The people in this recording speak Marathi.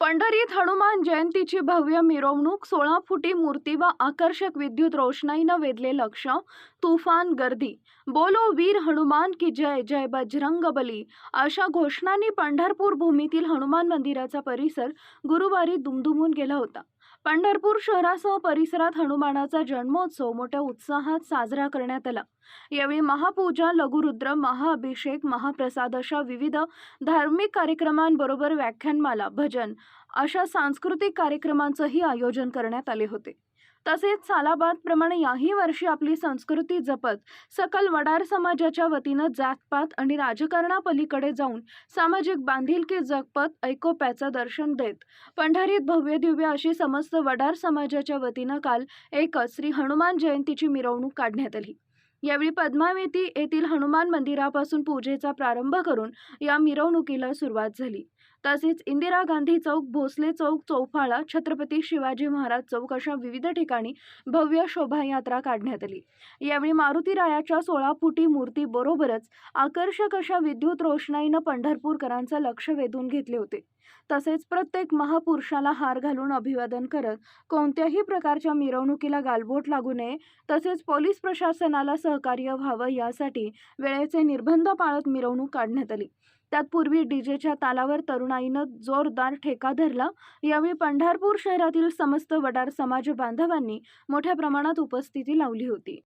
पंढरीत हनुमान जयंतीची भव्य मिरवणूक सोळा फुटी मूर्ती व आकर्षक विद्युत रोषणाईनं वेधले लक्ष तुफान गर्दी. बोलो वीर हनुमान की जय जय बजरंग बली. अशा घोषणांनी पंढरपूर भूमीतील हनुमान मंदिराचा परिसर गुरुवारी दुमदुमून गेला होता. पंढरपूर शहरासह परिसरात हनुमानाचा जन्मोत्सव मोठ्या उत्साहात साजरा करण्यात आला. यावेळी महापूजा लघुरुद्र महाअभिषेक महाप्रसाद अशा विविध धार्मिक कार्यक्रमांबरोबर व्याख्यानमाला भजन अशा सांस्कृतिक कार्यक्रमांचंही आयोजन करण्यात आले होते. तसेच सालाबादप्रमाणे याही वर्षी आपली संस्कृती जपत सकल वडार समाजाच्या वतीनं जातपात आणि राजकारणापलीकडे जाऊन सामाजिक बांधिलकी जगपत ऐकोप्याचं दर्शन देत पंढरीत भव्य दिव्य अशी समस्त वडार समाजाच्या वतीनं काल एकच श्री हनुमान जयंतीची मिरवणूक काढण्यात आली. यावेळी पद्मावेती येथील हनुमान मंदिरापासून पूजेचा प्रारंभ करून या मिरवणुकीला सुरुवात झाली. तसेच इंदिरा गांधी चौक भोसले चौक चौफाळा छत्रपती शिवाजी महाराज चौक अशा विविध ठिकाणी भव्य शोभायात्रा काढण्यात आली. यावेळी मारुतीरायाच्या सोळा फुटी मूर्ती बरोबरच आकर्षक अशा विद्युत रोषणाईनं पंढरपूरकरांचं लक्ष वेधून घेतले होते. तसेच प्रत्येक महापुरुषाला हार घालून अभिवादन करत कोणत्याही प्रकारच्या मिरवणुकीला गालबोट लागू नये तसेच पोलीस प्रशासनाला सहकार्य व्हावं यासाठी वेळेचे निर्बंध पाळत मिरवणूक काढण्यात आली. त्यात पूर्वी डीजेच्या तालावर तरुणाईनं जोरदार ठेका धरला. यावेळी पंढरपूर शहरातील समस्त वडार समाज बांधवांनी मोठ्या प्रमाणात उपस्थिती लावली होती.